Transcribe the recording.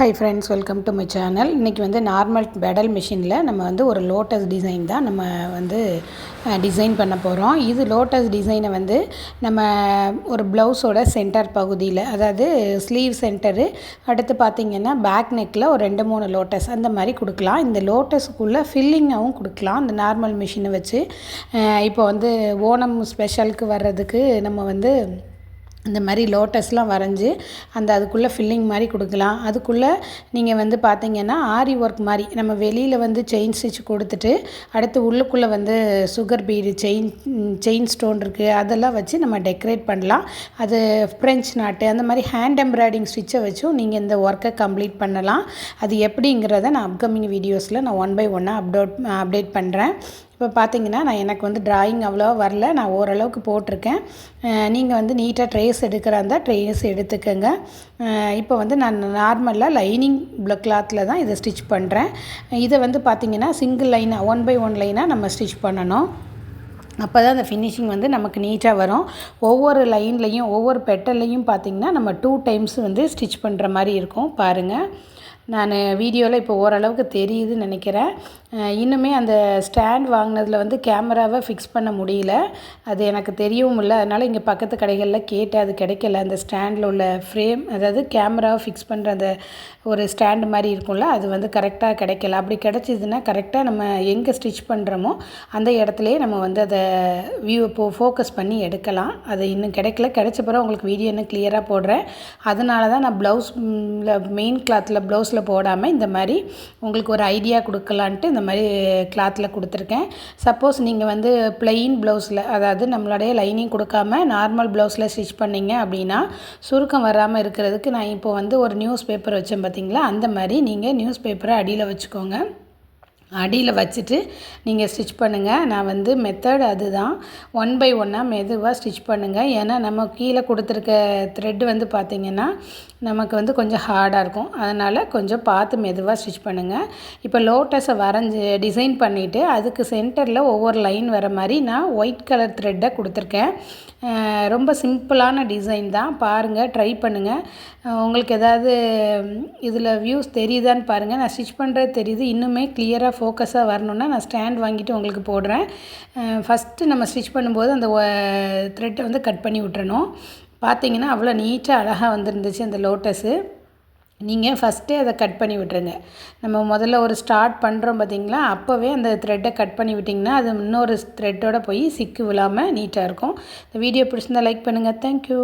Hi friends welcome to my channel இன்றைக்கி வந்து normal pedal மிஷினில் நம்ம வந்து ஒரு லோட்டஸ் டிசைன் தான் நம்ம வந்து டிசைன் பண்ண போகிறோம் இது லோட்டஸ் டிசைனை வந்து நம்ம ஒரு ப்ளவுஸோட சென்டர் பகுதியில் அதாவது ஸ்லீவ் சென்டரு அடுத்து பார்த்திங்கன்னா பேக் நெக்கில் ஒரு ரெண்டு மூணு லோட்டஸ் அந்த மாதிரி கொடுக்கலாம். இந்த லோட்டஸுக்குள்ளே ஃபில்லிங்காகவும் கொடுக்கலாம். இந்த நார்மல் மிஷினை வச்சு இப்போ வந்து ஓணம் ஸ்பெஷலுக்கு வர்றதுக்கு நம்ம வந்து இந்த மாதிரி லோட்டஸ்லாம் வரைஞ்சி அந்த அதுக்குள்ளே ஃபில்லிங் மாதிரி கொடுக்கலாம். அதுக்குள்ளே நீங்கள் வந்து பார்த்தீங்கன்னா ஆரி ஒர்க் மாதிரி நம்ம வெளியில் வந்து செயின் ஸ்டிச் கொடுத்துட்டு அடுத்து உள்ளுக்குள்ளே வந்து sugar bead chain chain stone இருக்குது அதெல்லாம் வச்சு நம்ம டெக்கரேட் பண்ணலாம். அது ஃப்ரெஞ்ச் நாட்டு அந்த மாதிரி ஹேண்ட் எம்ப்ராய்டிங் ஸ்டிச்சை வச்சும் நீங்கள் இந்த ஒர்க்கை கம்ப்ளீட் பண்ணலாம். அது எப்படிங்கிறத நான் அப்கமிங் வீடியோஸில் நான் ஒன் பை ஒன்னாக அப்டோட் அப்டேட் பண்ணுறேன் இப்போ பார்த்தீங்கன்னா நான் எனக்கு வந்து ட்ராயிங் அவ்வளோவா வரல. நான் ஓரளவுக்கு போட்டிருக்கேன். நீங்கள் வந்து நீட்டாக ட்ரேஸ் எடுக்கிறா இருந்தால் ட்ரேஸ் எடுத்துக்கோங்க. இப்போ வந்து நான் நார்மலாக லைனிங் கிளாத்தில் தான் இதை ஸ்டிச் பண்ணுறேன் இதை வந்து பார்த்திங்கன்னா சிங்கிள் லைனாக ஒன் பை ஒன் லைனாக நம்ம ஸ்டிச் பண்ணணும். அப்போ தான் அந்த ஃபினிஷிங் வந்து நமக்கு நீட்டாக வரும். ஒவ்வொரு லைன்லேயும் ஒவ்வொரு பெட்டல்லையும் பார்த்திங்கன்னா நம்ம டூ டைம்ஸ் வந்து ஸ்டிச் பண்ணுற மாதிரி இருக்கும். பாருங்கள் நான் வீடியோவில் இப்போ ஓரளவுக்கு தெரியுதுன்னு நினைக்கிறேன். இன்னுமே அந்த ஸ்டாண்ட் வாங்கினதில் வந்து கேமராவை ஃபிக்ஸ் பண்ண முடியல. அது எனக்கு தெரியவும் இல்லை. அதனால் இங்கே பக்கத்து கடைகளில் கேட்டு அது கிடைக்கல. அந்த ஸ்டாண்டில் உள்ள ஃப்ரேம் அதாவது கேமராவை ஃபிக்ஸ் பண்ணுற அந்த ஒரு ஸ்டாண்டு மாதிரி இருக்கும்ல அது வந்து கரெக்டாக கிடைக்கல. அப்படி கிடச்சிதுன்னா கரெக்டாக நம்ம எங்கே ஸ்டிச் பண்ணுறோமோ அந்த இடத்துலையே நம்ம வந்து அதை வியூ இப்போ ஃபோக்கஸ் பண்ணி எடுக்கலாம். அது இன்னும் கிடைக்கல. கிடைச்ச பிறகு உங்களுக்கு வீடியோ இன்னும் கிளியராக போடுறேன். அதனால தான் நான் ப்ளவுஸில் மெயின் கிளாத்தில் ப்ளவுஸில் போடாமல் இந்த மாதிரி உங்களுக்கு ஒரு ஐடியா கொடுக்கலான்ட்டு இந்த மாதிரி கிளாத்தில் கொடுத்துருக்கேன். சப்போஸ் நீங்கள் வந்து ப்ளெயின் ப்ளவுஸில் அதாவது நம்மளுடைய லைனிங் கொடுக்காம நார்மல் ப்ளவுஸில் ஸ்டிச் பண்ணிங்க அப்படின்னா சுருக்கம் வராமல் இருக்கிறதுக்கு நான் இப்போ வந்து ஒரு நியூஸ் பேப்பர் வச்சேன் பார்த்தீங்களா அந்த மாதிரி நீங்கள் நியூஸ் பேப்பரை அடியில் வச்சுக்கோங்க. அடியில் வச்சுட்டு நீங்கள் ஸ்டிச் பண்ணுங்கள். நான் வந்து மெத்தட் அதுதான். ஒன் பை ஒன்னாக மெதுவாக ஸ்டிச் பண்ணுங்கள். ஏன்னா நம்ம கீழே கொடுத்துருக்க த்ரெட் வந்து பார்த்திங்கன்னா நமக்கு வந்து கொஞ்சம் ஹார்டாக இருக்கும். அதனால் கொஞ்சம் பார்த்து மெதுவாக ஸ்டிச் பண்ணுங்கள். இப்போ லோட்டஸை வரைஞ்சி டிசைன் பண்ணிவிட்டு அதுக்கு சென்டரில் ஒவ்வொரு லைன் வர மாதிரி நான் ஒயிட் கலர் த்ரெட்டை கொடுத்துருக்கேன். ரொம்ப சிம்பிளான டிசைன் தான். பாருங்கள் ட்ரை பண்ணுங்கள். உங்களுக்கு ஏதாவது இதில் வியூஸ் தெரியுதான்னு பாருங்கள். நான் ஸ்டிச் பண்ணுறது தெரியுது. இன்னுமே கிளியராக ஃபோக்கஸாக வரணுன்னா நான் ஸ்டாண்ட் வாங்கிட்டு உங்களுக்கு போடுறேன். ஃபஸ்ட்டு நம்ம ஸ்டிச் பண்ணும்போது அந்த த்ரெட்டை வந்து கட் பண்ணி விட்டுறணும். பார்த்தீங்கன்னா அவ்வளோ நீட்டாக அழகாக வந்துருந்துச்சு அந்த லோட்டஸு நீங்கள் ஃபஸ்ட்டே அதை கட் பண்ணி விட்டுருங்க. நம்ம முதல்ல ஒரு ஸ்டார்ட் பண்ணுறோம் பார்த்தீங்களா அப்போவே அந்த த்ரெட்டை கட் பண்ணி விட்டிங்கன்னா அது இன்னொரு த்ரெட்டோட போய் சிக்கு விழாமல் நீட்டாக இருக்கும். இந்த வீடியோ பிடிச்சிருந்தால் லைக் பண்ணுங்கள் தேங்க்யூ